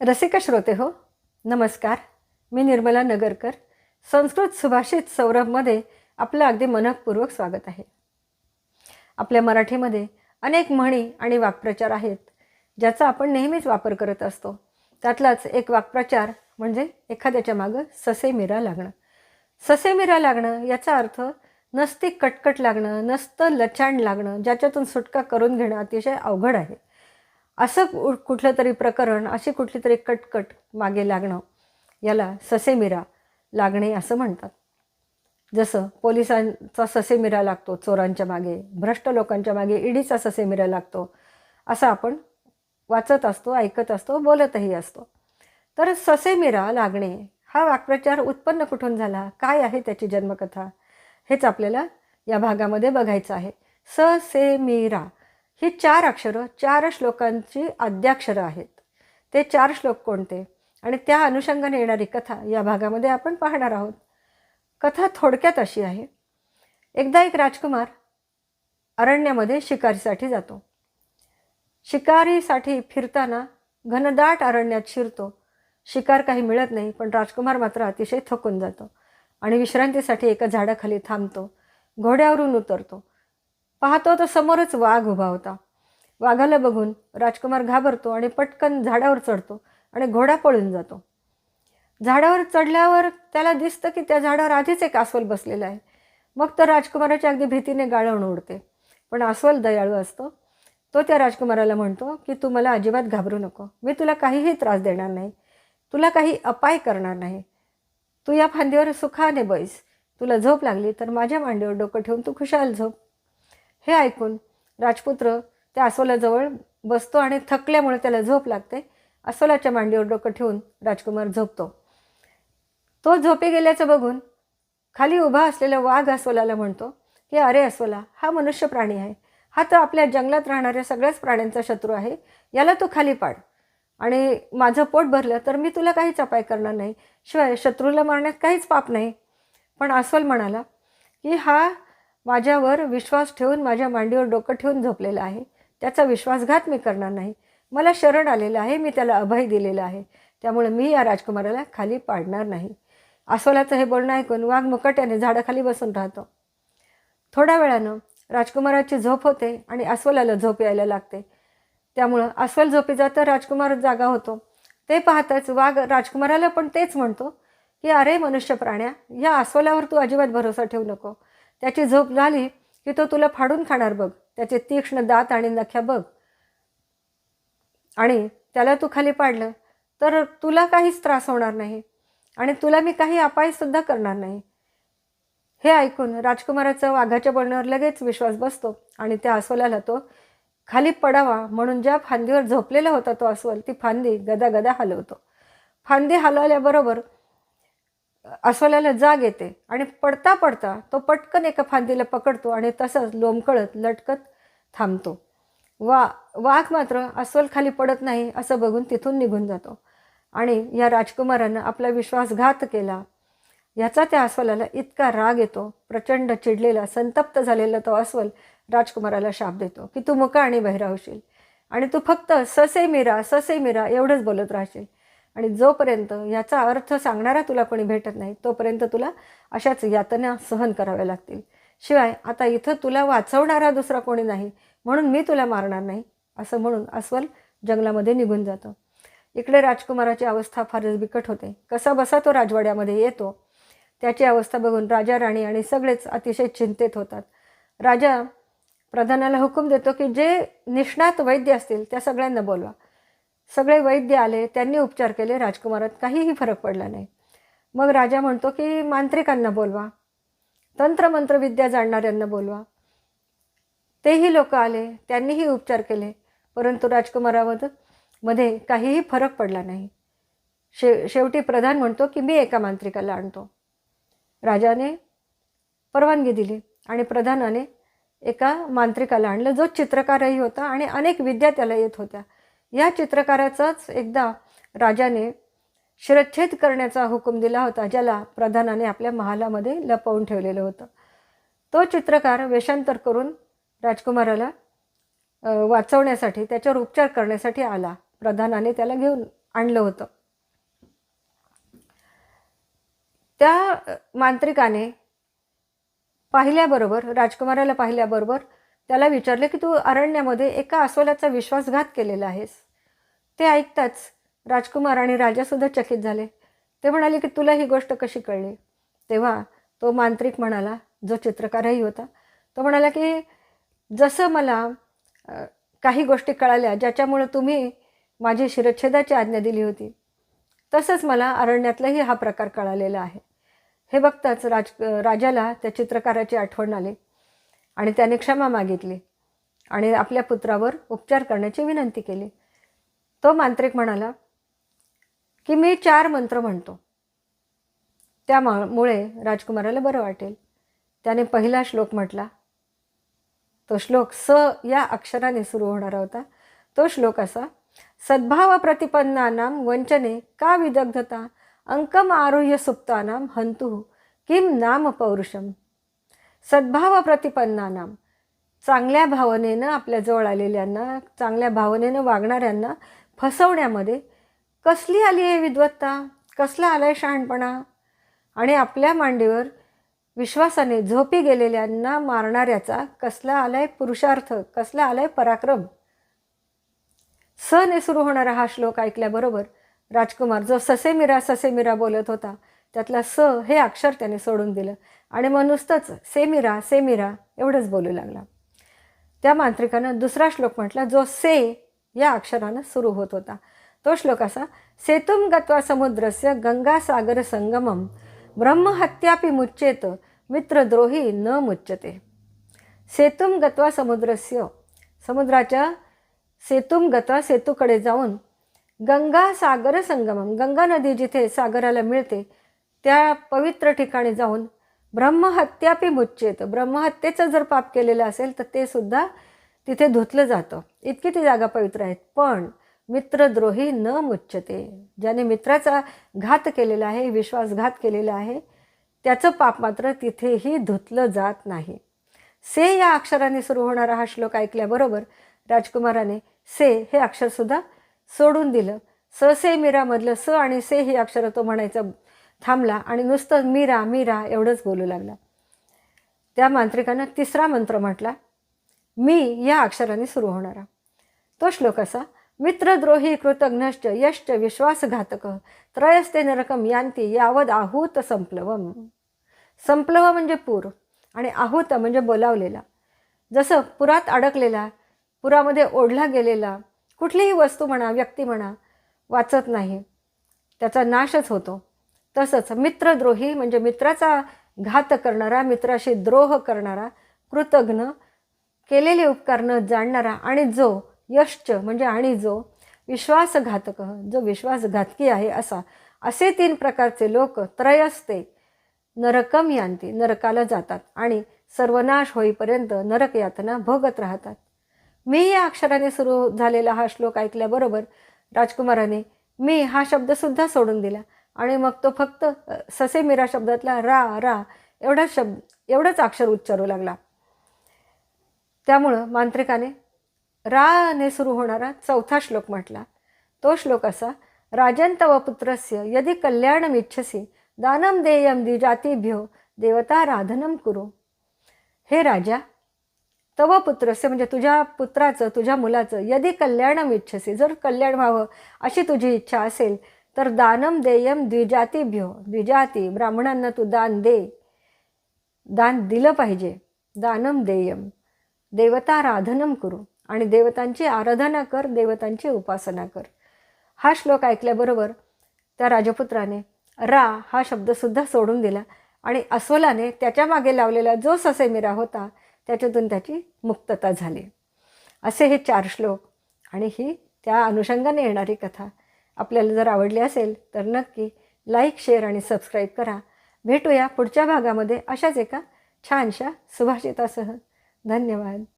रसिक श्रोते हो नमस्कार. मी निर्मला नगरकर. संस्कृत सुभाषित सौरभमध्ये आपलं अगदी मनपूर्वक स्वागत आहे. आपल्या मराठीमध्ये अनेक म्हणी आणि वाक्प्रचार आहेत ज्याचा आपण नेहमीच वापर करत असतो. त्यातलाच एक वाक्प्रचार म्हणजे एखाद्याच्या मागं ससे मिरा लागणं. ससे मिरा लागणं याचा अर्थ नसती कटकट लागणं नसतं लचांड लागणं ज्याच्यातून सुटका करून घेणं अतिशय अवघड आहे. असं कु- कुठलं तरी प्रकरण अशी कुठली तरी कटकट मागे लागणं याला ससेमिरा लागणे असं म्हणतात. जसं पोलिसांचा ससेमिरा लागतो चोरांच्या मागे भ्रष्ट लोकांच्या मागे ईडीचा ससेमिरा लागतो असं आपण वाचत असतो ऐकत असतो बोलतही असतो. तर ससेमिरा लागणे हा वाक्प्रचार उत्पन्न कुठून झाला? काय आहे त्याची जन्मकथा? हेच आपल्याला या भागामध्ये बघायचं आहे. ससेमिरा. ही चार अक्षरं चार श्लोकांची आद्याक्षरं आहेत. ते चार श्लोक कोणते? आणि त्या अनुषंगाने येणारी कथा या भागामध्ये आपण पाहणार आहोत. कथा थोडक्यात अशी आहे. एकदा एक राजकुमार अरण्यामध्ये शिकारीसाठी जातो. शिकारीसाठी फिरताना घनदाट अरण्यात शिरतो. शिकार काही मिळत नाही पण राजकुमार मात्र अतिशय थकून जातो आणि विश्रांतीसाठी एका झाडाखाली थांबतो. घोड्यावरून उतरतो. पाहतो तर समोरच वाघ उभा होता. वाघाला बघून राजकुमार घाबरतो आणि पटकन झाडावर चढतो आणि घोडा पळून जातो. झाडावर चढल्यावर त्याला दिसतं की त्या झाडावर आधीच एक अस्वल बसलेला आहे. मग तर राजकुमाराच्या अगदी भीतीने गाळवण उडते पण अस्वल दयाळू असतो. तो त्या राजकुमाराला म्हणतो की तू मला अजिबात घाबरू नको. मी तुला काहीही त्रास देणार नाही. तुला काही अपाय करणार नाही. तू या फांदीवर सुखाने बैस. तुला झोप लागली तर माझ्या मांडीवर डोकं ठेवून तू खुशाल झोप. हे ऐकून राजपुत्र त्या अस्वलाजवळ बसतो आणि थकल्यामुळे त्याला झोप लागते. अस्वलाच्या मांडीवर डोकं ठेवून राजकुमार झोपतो. तो झोपी गेल्याचं बघून खाली उभा असलेला वाघ अस्वलाला म्हणतो की अरे अस्वला हा मनुष्य प्राणी आहे. हा तर आपल्या जंगलात राहणाऱ्या सगळ्याच प्राण्यांचा शत्रू आहे. याला तू खाली पाड. आणि माझं पोट भरलं तर मी तुला काहीच अपाय करणार नाही. शिवाय शत्रूला मारण्यात काहीच पाप नाही. पण अस्वल म्हणाला की हा माझ्यावर विश्वास ठेवून माझ्या मांडीवर डोकं ठेवून झोपलेलं आहे. त्याचा विश्वासघात मी करणार नाही. मला शरण आलेलं आहे. मी त्याला अभय दिलेलं आहे. त्यामुळे मी या राजकुमाराला खाली पाडणार नाही. अस्वलाचं हे बोलणं ऐकून वाघ मुकट्याने झाडाखाली बसून राहतो. थोड्या वेळानं राजकुमाराची झोप होते आणि अस्वलाला झोप यायला लागते. त्यामुळं अस्वल झोपी जातं राजकुमार जागा होतो. ते पाहताच वाघ राजकुमाराला पण तेच म्हणतो की अरे मनुष्य प्राण्या या अस्वलावर तू अजिबात भरोसा ठेवू नको. त्याची झोप झाली की तो तुला फाडून खाणार बघ. त्याचे तीक्ष्ण दात आणि नख्या बघ. आणि त्याला तू खाली पाडलं तर तुला काहीच त्रास होणार नाही. आणि तुला मी काही अपायसुद्धा करणार नाही. हे ऐकून राजकुमाराचा वाघाच्या बोलण्यावर लगेच विश्वास बसतो आणि त्या अस्वलाला तो खाली पडावा म्हणून ज्या फांदीवर झोपलेला होता तो अस्वल ती फांदी गदा गदा हलवतो. फांदी हलवल्याबरोबर अस्वलाला जाग येते आणि पडता पडता तो पटकन एका फांदीला पकडतो आणि तसंच लोंबकळत लटकत थांबतो. वा वाघ मात्र अस्वल खाली पडत नाही असं बघून तिथून निघून जातो. आणि या राजकुमारानं आपला विश्वासघात केला. याचा त्या अस्वलाला इतका राग येतो प्रचंड चिडलेला संतप्त झालेला तो अस्वल राजकुमाराला शाप देतो की तू मुका आणि बहिरा होशील. आणि तू फक्त ससे मिरा ससे मिरा एवढंच बोलत राहशील. आणि जोपर्यंत याचा अर्थ सांगणारा तुला कोणी भेटत नाही तोपर्यंत तुला अशाच यातना सहन कराव्या लागतील. शिवाय आता इथं तुला वाचवणारा दुसरा कोणी नाही म्हणून मी तुला मारणार नाही असं म्हणून अस्वल जंगलामध्ये निघून जातो. इकडे राजकुमाराची अवस्था फारच बिकट होते. कसा बसा तो राजवाड्यामध्ये येतो त्याची अवस्था बघून राजा राणी आणि सगळेच अतिशय चिंतेत होतात. राजा प्रधानाला हुकूम देतो की जे निष्णात वैद्य असतील त्या सगळ्यांना बोलवा. सगळे वैद्य आले त्यांनी उपचार केले राजकुमारात काहीही फरक पडला नाही. मग राजा म्हणतो की मांत्रिकांना बोलवा. तंत्रमंत्रविद्या जाणणाऱ्यांना बोलवा. तेही लोक आले त्यांनीही उपचार केले परंतु राजकुमारावर मध्ये काहीही फरक पडला नाही. शे शेवटी प्रधान म्हणतो की मी एका मांत्रिकाला आणतो. राजाने परवानगी दिली आणि प्रधानाने एका मांत्रिकाला आणलं जो चित्रकारही होता आणि अनेक विद्या त्याला येत होत्या. या चित्रकाराचाच एकदा राजाने शिरच्छेद करण्याचा हुकूम दिला होता ज्याला प्रधानाने आपल्या महालामध्ये लपवून ठेवलेलं होतं. तो चित्रकार वेषांतर करून राजकुमाराला वाचवण्यासाठी त्याच्यावर उपचार करण्यासाठी आला. प्रधानाने त्याला घेऊन आणलं होतं. त्या मांत्रिकाने पाहिल्याबरोबर राजकुमाराला पाहिल्याबरोबर त्याला विचारले की तू अरण्यामध्ये एका अस्वलाचा विश्वासघात केलेला आहेस. ते ऐकताच राजकुमार आणि राजासुद्धा चकित झाले. ते म्हणाले की तुला ही गोष्ट कशी कळली? तेव्हा तो मांत्रिक म्हणाला जो चित्रकारही होता. तो म्हणाला की जसं मला काही गोष्टी कळाल्या ज्याच्यामुळं तुम्ही माझी शिरच्छेदाची आज्ञा दिली होती तसंच मला अरण्यातलाही हा प्रकार कळालेला आहे. हे बघताच राज राजाला त्या चित्रकाराची आठवण आली. आणि त्याने क्षमा मागितली. आणि आपल्या पुत्रावर उपचार करण्याची विनंती केली. तो मांत्रिक म्हणाला की मी चार मंत्र म्हणतो. त्यामुळे राजकुमाराला बरं वाटेल. त्याने पहिला श्लोक म्हटला. तो श्लोक स या अक्षराने सुरू होणारा होता. तो श्लोक असा सद्भाव प्रतिपन्नानां वंचने का विदग्धता? अंकम आरुह्य सुप्तानां हंतु किम नाम पौरुषम? सद्भाव प्रतिपन्नानाम चांगल्या भावनेनं आपल्याजवळ आलेल्यांना चांगल्या भावनेनं वागणाऱ्यांना फसवण्यामध्ये कसली आली आहे विद्वत्ता? कसला आलाय शहाणपणा? आणि आपल्या मांडीवर विश्वासाने झोपी गेलेल्यांना मारणाऱ्याचा कसला आलाय पुरुषार्थ कसला आलाय पराक्रम? सने सुरू होणारा हा श्लोक ऐकल्याबरोबर राजकुमार जो ससेमिरा ससेमिरा बोलत होता त्यातला स हे अक्षर त्याने सोडून दिलं. आणि मग नुसतंच सेमिरा सेमिरा एवढंच बोलू लागला. त्या मांत्रिकानं दुसरा श्लोक म्हटला जो से या अक्षरानं सुरू होत होता. तो श्लोक असा सेतुम गत्वा समुद्रस्य गंगासागर संगमम ब्रह्महत्यापि मुच्येत मित्रद्रोही न मुच्यते. सेतुम गत्वा समुद्रस्य समुद्राच्या सेतुम गत्वा सेतूकडे जाऊन गंगा सागर संगमम गंगा नदी जिथे सागराला मिळते त्या पवित्र ठिकाणी जाऊन ब्रह्महत्यापी मुच्चेत ब्रह्महत्येचं जर पाप केलेलं असेल तर ते सुद्धा तिथे धुतलं जातं. इतकी ती जागा पवित्र आहेत. पण मित्रद्रोही न मुच्चते ज्याने मित्राचा घात केलेला आहे विश्वासघात केलेला आहे त्याचं पाप मात्र तिथेही धुतलं जात नाही. से या अक्षराने सुरू होणारा हा श्लोक ऐकल्याबरोबर राजकुमाराने से हे अक्षरसुद्धा सोडून दिलं. स से मीरामधलं स आणि से ही अक्षरं तो म्हणायचं थांबला आणि नुसतं मीरा मीरा एवढंच बोलू लागला. त्या मांत्रिकानं तिसरा मंत्र म्हटला मी या अक्षराने सुरू होणारा तो श्लोक असा मित्रद्रोही कृतघ्नश्च यश्च विश्वासघातक त्रयस्ते नरकम यांती यावद आहूत संप्लवम. संप्लव म्हणजे पूर आणि आहूत म्हणजे बोलावलेला. जसं पुरात अडकलेला पुरामध्ये ओढला गेलेला कुठलीही वस्तू म्हणा व्यक्ती म्हणा वाचत नाही त्याचा नाशच होतो. तसंच मित्रद्रोही म्हणजे मित्राचा घात करणारा मित्राशी द्रोह करणारा कृतघ्न केलेले उपकार न जाणणारा आणि जो यश्च म्हणजे आणि जो विश्वासघातक जो विश्वासघातकी आहे असा असे तीन प्रकारचे लोक त्रयस्ते नरकम यांती नरकाला जातात आणि सर्वनाश होईपर्यंत नरक यातना भोगत राहतात. मी या अक्षराने सुरू झालेला हा श्लोक ऐकल्याबरोबर राजकुमाराने मी हा शब्दसुद्धा सोडून दिला. आणि मग तो फक्त ससे मिरा शब्दातला रा रा एवढा शब्द एवढंच अक्षर उच्चारू लागला. त्यामुळं मांत्रिकाने राने सुरू होणारा चौथा श्लोक म्हटला. तो श्लोक असा राजन तव पुत्रस्य यदि कल्याणमिच्छसी दानम देयम दिजातीभ्यो देवता राधनम कुरु. हे राजा तव पुत्रस्य म्हणजे तुझ्या पुत्राचं तुझ्या मुलाचं यदि कल्याणम इच्छसी जर कल्याण व्हावं अशी तुझी इच्छा असेल तर दानम देयम द्विजातीभ्यो द्विजाती ब्राह्मणांना तू दान दे. दान दिलं पाहिजे. दानम देयम. देवता राधनम करू आणि देवतांची आराधना कर देवतांची उपासना कर. हा श्लोक ऐकल्याबरोबर त्या राजपुत्राने रा हा शब्दसुद्धा सोडून दिला आणि अस्वलाने त्याच्यामागे लावलेला जो ससेमिरा होता त्याच्यातून त्याची मुक्तता झाली. असे हे चार श्लोक आणि ही त्या अनुषंगाने येणारी कथा. आपल्याला जर आवडली असेल तर नक्की लाईक शेअर आणि सबस्क्राईब करा. भेटूया पुढच्या भागामध्ये अशाच एका छानशा सुभाषितासह. धन्यवाद.